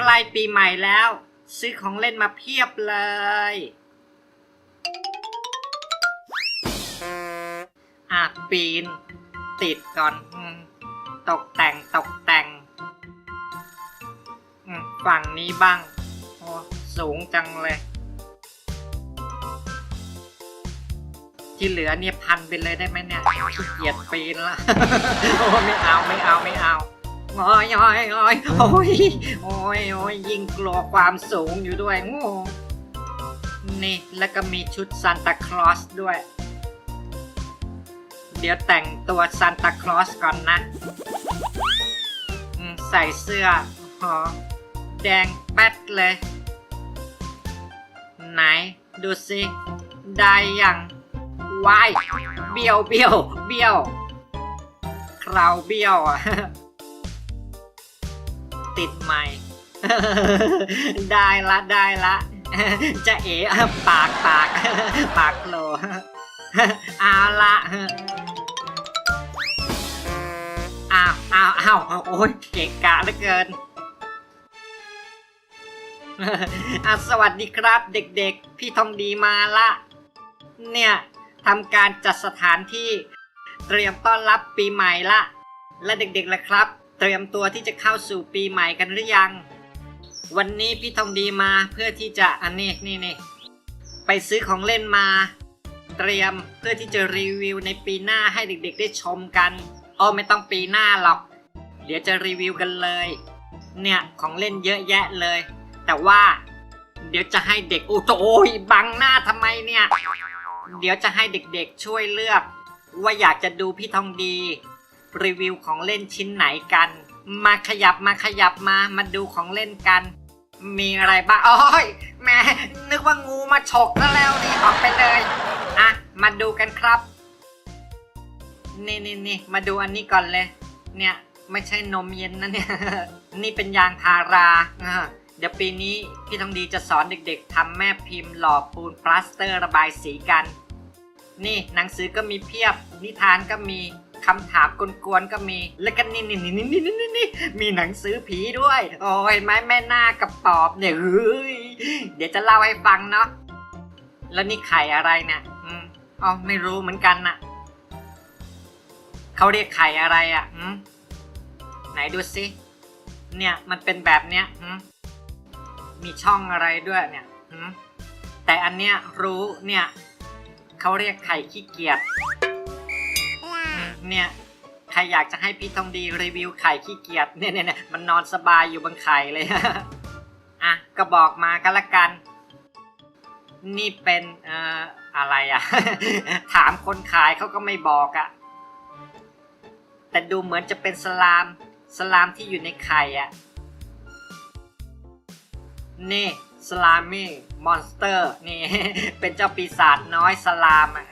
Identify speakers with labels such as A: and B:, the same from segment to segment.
A: ใกล้ปีใหม่แล้ว ซื้อของเล่นมาเพียบเลยอะปีน ติดก่อนอตกแต่งตกแต่ง ฝั่งนี้บ้าง โอ้สูงจังเลย ที่เหลือเนี่ยพันไปเลยได้ไหมเนี่ยขี้เกียจปีนละโอ้ไม่เอาไม่เอาไม่เอา โอ้ยโอ้ยโอ้ยโอ้ยโอ้ยโอ้ยยิ่งกลัวความสูงอยู่ด้วยง่นี่แล้วก็มีชุดซานตาคลอสด้วย เดี๋ยวแต่งตัวซานตาคลอสก่อนนะ ใส่เสื้อหอแดงแป๊ดเลย ไหน ดูสิ ได้ยังวายเบี้ยวเบี้ยวเบี้ยวคราวเบี้ยวอะ ติดใหม่ ได้ละได้ละ จะเอ๋ปากปากปากโลเอาละอ้าวอ้าวอ้าวโอ้ยเกะกะเหลือเกินอะสวัสดีครับเด็กๆ พี่ทองดีมาละ เนี่ยทำการจัดสถานที่ เตรียมต้อนรับปีใหม่ละ และเด็กๆล่ะครับ เตรียมตัวที่จะเข้าสู่ปีใหม่กันหรือยัง วันนี้พี่ทองดีมาเพื่อที่จะอันนี้นี่นี่ไปซื้อของเล่นมา เตรียมเพื่อที่จะรีวิวในปีหน้าให้เด็กๆ ได้ชมกันอ้อไม่ต้องปีหน้าหรอก เดี๋ยวจะรีวิวกันเลย เนี่ยของเล่นเยอะแยะเลย แต่ว่า เดี๋ยวจะให้เด็กโอ้โอ้ยบังหน้าทำไมเนี่ย เดี๋ยวจะให้เด็กๆช่วยเลือก ว่าอยากจะดูพี่ทองดี รีวิวของเล่นชิ้นไหนกัน มาขยับมาขยับมามาดูของเล่นกัน มีอะไรบ้างโอ้ยแม่นึกว่างูมาฉกซะแล้วนี่ออกไปเลยอะมาดูกันครับ นี่นี่นี่มาดูอันนี้ก่อนเลย เนี่ยไม่ใช่นมเย็นนะเนี่ยนี่เป็นยางพาราเดี๋ยวปีนี้พี่ทองดีจะสอนเด็กๆทำแม่พิมพ์หล่อปูนปลาสเตอร์ระบายสีกัน นี่หนังสือก็มีเพียบนิทานก็มี คำถามกวนๆก็มี แล้วก็นี่นี่นี่นี่นี่นี่นี่มีหนังสือผีด้วย โอ้ยไม้แม่นาคกับปอบเนี่ยเฮ้ยเดี๋ยวจะเล่าให้ฟังเนาะแล้วนี่ไข่อะไรเนี่ยอ๋อไม่รู้เหมือนกันน่ะเขาเรียกไข่อะไรอะไหนดูสิเนี่ยมันเป็นแบบเนี้ยมีช่องอะไรด้วยเนี่ยแต่อันเนี้ยรู้เนี่ยเขาเรียกไข่ขี้เกียจ เนี่ยใครอยากจะให้พี่ทองดีรีวิวไข่ขี้เกียจเนี่ยเนี่ยเนี่ยมันนอนสบายอยู่บนไข่เลยอะก็บอกมาก็แล้วกัน นี่เป็นเอ่ออะไรอะ ถามคนขายเขาก็ไม่บอกอะ่ะ แต่ดูเหมือนจะเป็นสลาม สลามที่อยู่ในไข่อะ นี่สลามี่มอนสเตอร์ นี่ เป็นเจ้าปีศาจน้อยสลามอะ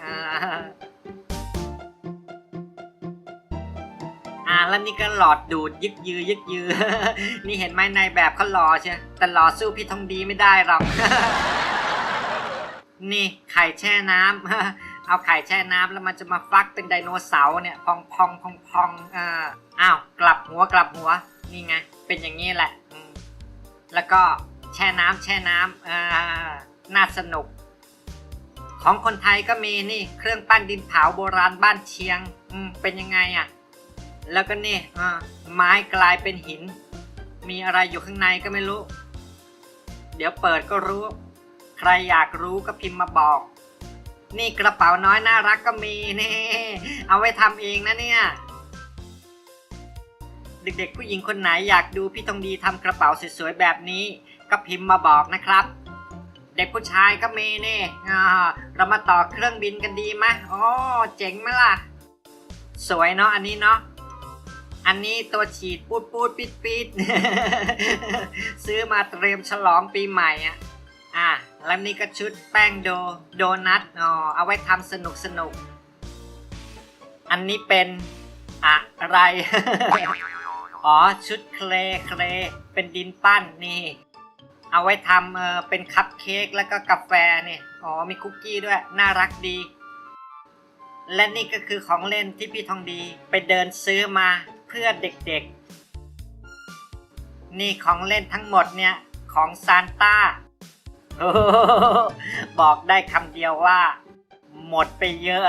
A: าแล้วนี่ก็หลอดดูดยึกยือยึกยือ นี่เห็นไหมนายแบบเขาหล่อใช่แต่หล่อสู้พี่ทองดีไม่ได้หรอก นี่ไข่แช่น้ำเอาไข่แช่น้ำแล้วมันจะมาฟักเป็นไดโนเสาร์เนี่ยพองพองพองพองอ่าอ้าวกลับหัวกลับหัวนี่ไงเป็นอย่างนี้แหละแล้วก็แช่น้ำแช่น้ำอ่าน่าสนุก ของคนไทยก็มีนี่เครื่องปั้นดินเผาโบราณบ้านเชียง อืมเป็นยังไงอะ่ะ แล้วก็นี่อ่าไม้กลายเป็นหิน มีอะไรอยู่ข้างในก็ไม่รู้ เดี๋ยวเปิดก็รู้ ใครอยากรู้ก็พิมพ์มาบอก นี่กระเป๋าน้อยน่ารักก็มีนี่ เอาไว้ทำเองนะเนี่ย เด็กๆผู้หญิงคนไหนอยากดูพี่ทองดีทำกระเป๋าสวยๆแบบนี้ ก็พิมพ์มาบอกนะครับเด็กผู้ชายก็มีนี่อ่าเรามาต่อเครื่องบินกันดีไหมโอ้ เจ๋งไหมล่ะ สวยเนาะอันนี้เนาะ อันนี้ตัวฉีดปูดปูดปิดปิดซื้อมาเตรียมฉลองปีใหม่อะอะแล้วนี่ก็ชุดแป้งโดโดนัทอ๋อเอาไว้ทำสนุกสนุก อันนี้เป็นอะไร อ๋อชุดเคลเคลเป็นดินปั้นนี่ เอาไว้ทำเออเป็นคัพเค้กแล้วก็กาแฟนี่อ๋อมีคุกกี้ด้วย น่ารักดี และนี่ก็คือของเล่นที่พี่ทองดีไปเดินซื้อมา เพื่อเด็กๆ นี่ของเล่นทั้งหมดเนี่ย ของซานต้าโอ้โหบอกได้คำเดียวว่า หมดไปเยอะ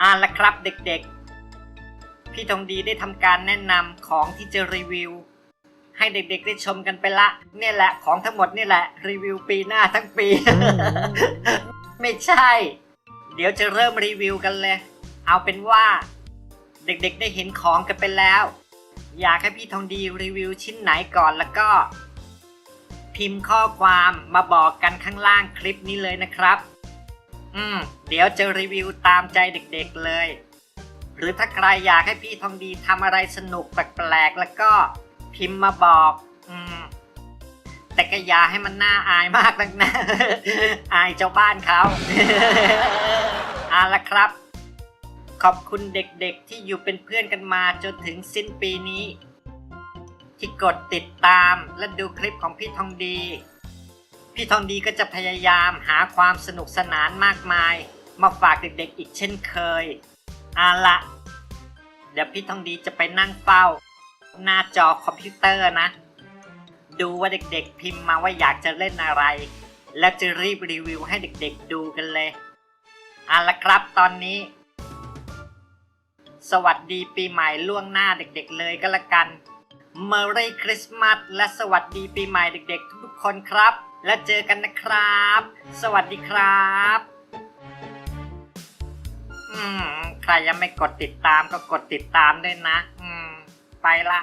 A: อ่าละครับเด็กๆ พี่ทองดีได้ทำการแนะนำของที่จะรีวิว ให้เด็กๆได้ชมกันไปละ เนี่ยแหละของทั้งหมดนี่แหละ รีวิวปีหน้าทั้งปี ไม่ใช่ เดี๋ยวจะเริ่มรีวิวกันเลย เอาเป็นว่า เด็กๆได้เห็นของกันไปแล้ว อยากให้พี่ทองดีรีวิวชิ้นไหนก่อนแล้วก็ พิมพ์ข้อความมาบอกกันข้างล่างคลิปนี้เลยนะครับ อืม เดี๋ยวจะรีวิวตามใจเด็กๆเลย หรือถ้าใครอยากให้พี่ทองดีทำอะไรสนุกแปลกๆแล้วก็พิมพ์มาบอก แต่ก็อย่าให้มันน่าอายมากนักนะ อายเจ้าบ้านเขาเอาละครับ ขอบคุณเด็กๆที่อยู่เป็นเพื่อนกันมาจนถึงสิ้นปีนี้ ที่กดติดตามและดูคลิปของพี่ทองดี พี่ทองดีก็จะพยายามหาความสนุกสนานมากมาย มาฝากเด็กๆอีกเช่นเคยเอาละเดี๋ยวพี่ทองดีจะไปนั่งเฝ้า หน้าจอคอมพิวเตอร์นะ ดูว่าเด็กๆ พิมพ์มาว่าอยากจะเล่นอะไร แล้วจะรีบรีวิวให้เด็กๆดูกันเลยเอาละครับตอนนี้ สวัสดีปีใหม่ล่วงหน้าเด็กๆเลยก็แล้วกัน Merry Christmas และสวัสดีปีใหม่เด็กๆ ทุกคนครับ แล้วเจอกันนะครับ สวัสดีครับอืมใครยังไม่กดติดตามก็กดติดตามด้วยนะ อืม ไปละ